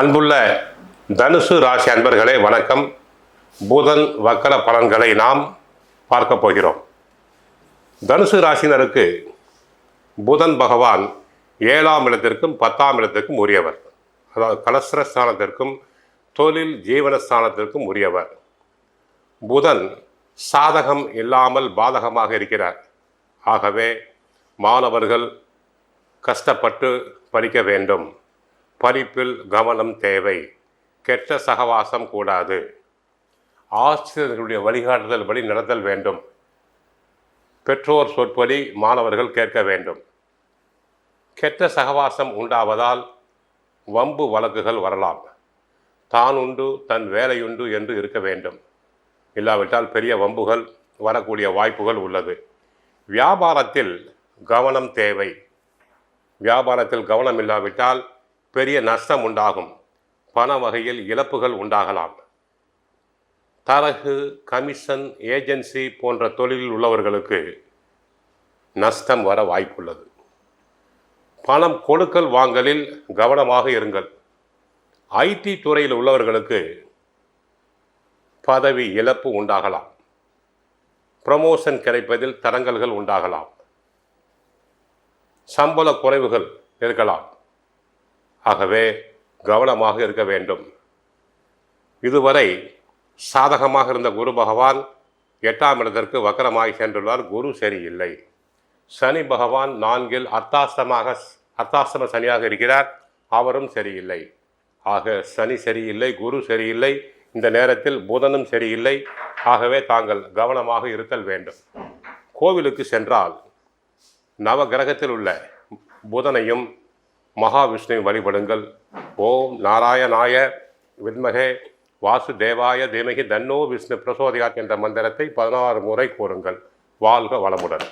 அன்புள்ள தனுசு ராசி அன்பர்களே வணக்கம். புதன் வக்கர பலன்களை நாம் பார்க்க போகிறோம். தனுசு ராசினருக்கு புதன் பகவான் ஏழாம் இடத்திற்கும் பத்தாம் இடத்திற்கும் உரியவர். அதாவது கலசரஸ்தானத்திற்கும் ஸ்தானத்திற்கும் தொழில் ஜீவனஸ்தானத்திற்கும் உரியவர். புதன் சாதகம் இல்லாமல் பாதகமாக இருக்கிறார். ஆகவே மாணவர்கள் கஷ்டப்பட்டு படிக்க வேண்டும். படிப்பில் கவனம் தேவை. கெட்ட சகவாசம் கூடாது. ஆசிரியர்களுடைய வழிகாட்டுதல் படி நடத்தல் வேண்டும். பெற்றோர் சொற்படி மாணவர்கள் கேட்க வேண்டும். கெட்ட சகவாசம் உண்டாவதால் வம்பு வழக்குகள் வரலாம். தான் உண்டு தன் வேலையுண்டு என்று இருக்க வேண்டும். இல்லாவிட்டால் பெரிய வம்புகள் வரக்கூடிய வாய்ப்புகள் உள்ளது. வியாபாரத்தில் கவனம் தேவை. வியாபாரத்தில் கவனம் இல்லாவிட்டால் பெரிய நஷ்டம் உண்டாகும். பண வகையில் இழப்புகள் உண்டாகலாம். தரகு கமிஷன் ஏஜென்சி போன்ற தொழிலில் உள்ளவர்களுக்கு நஷ்டம் வர வாய்ப்புள்ளது. பணம் கொடுக்கல் வாங்கலில் கவனமாக இருங்கள். ஐடி துறையில் உள்ளவர்களுக்கு பதவி இழப்பு உண்டாகலாம். ப்ரமோஷன் கிடைப்பதில் தடங்கல்கள் உண்டாகலாம். சம்பள குறைவுகள் இருக்கலாம். ஆகவே கவனமாக இருக்க வேண்டும். இதுவரை சாதகமாக இருந்த குரு பகவான் எட்டாம் இடத்திற்கு வக்கரமாகி சென்றுள்ளார். குரு சரியில்லை சனி பகவான் நான்கில் அர்த்தாஷ்டமாக அர்த்தாஷ்டம சனியாக இருக்கிறார். அவரும் சரியில்லை. ஆக சனி சரியில்லை குரு சரியில்லை. இந்த நேரத்தில் புதனும் சரியில்லை. ஆகவே தாங்கள் கவனமாக இருத்தல் வேண்டும். கோவிலுக்கு சென்றால் நவ கிரகத்தில் உள்ள புதனையும் மகாவிஷ்ணுவை வழிபடுங்கள். ஓம் நாராயணாய வித்மகே வாசுதேவாய தேமகி தன்னோ விஷ்ணு பிரசோதயாத் என்ற மந்திரத்தை பதினாறு முறை கூறுங்கள். வாழ்க வளமுடன்.